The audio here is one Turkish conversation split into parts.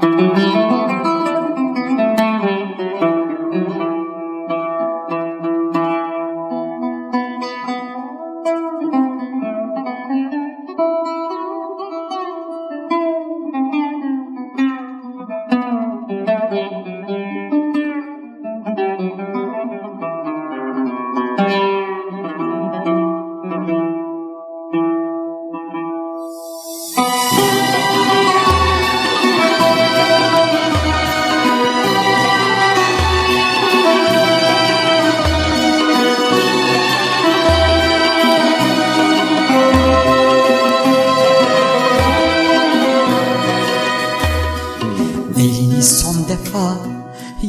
Música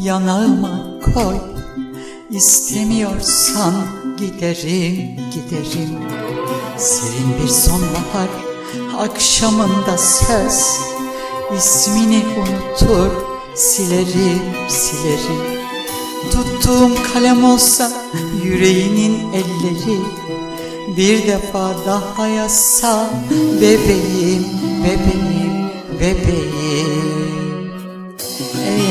yanağıma koy. İstemiyorsan giderim giderim. Serin bir sonbahar akşamında söz. İsmini unutur silerim silerim. Tuttuğum kalem olsa yüreğinin elleri. Bir defa daha yazsa bebeğim bebeğim bebeğim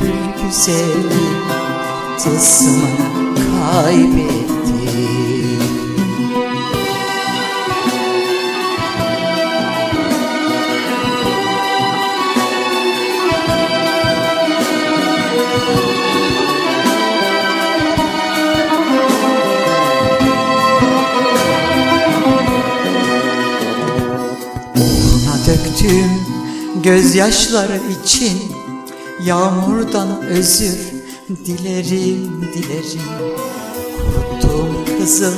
gül güzeli Tılsımını kaybetti döktüğüm gözyaşları için Yağmurdan özür dilerim dilerim. Kuruttuğum kızıl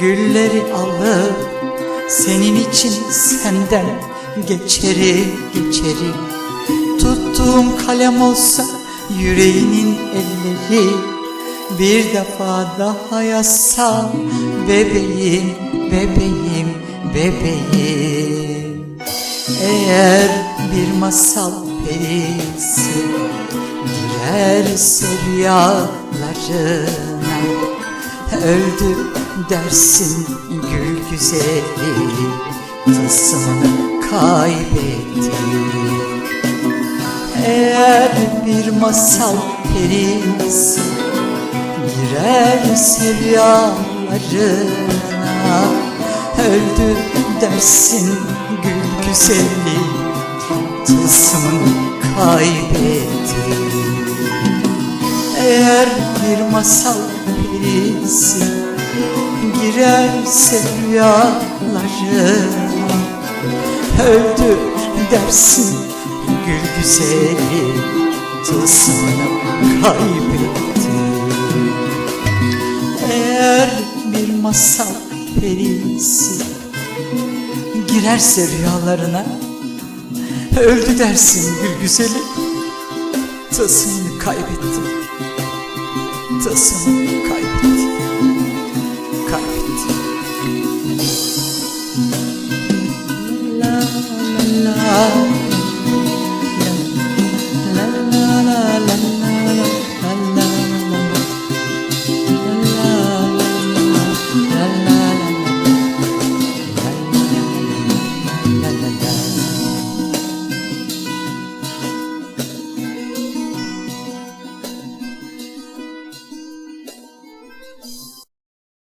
gülleri alıp Senin için senden geçerim geçerim. Tuttuğum kalem olsa yüreğinin elleri Bir defa daha yazsam bebeğim bebeğim bebeğim. Eğer bir masal perisi girerse rüyalarına Öldü dersin gül güzeli tılsımını kaybetti Eğer bir masal perisi girerse rüyalarına Öldü dersin gül güzeli Tılsımını kaybetti Eğer bir masal perisi Girerse rüyalarına Öldü dersin gül güzeli Tılsımını kaybetti eğer bir masal perisi girerse rüyalarına öldü dersin gül güzeli. Tasını kaybetti tasını kaybetti kaybetti la la la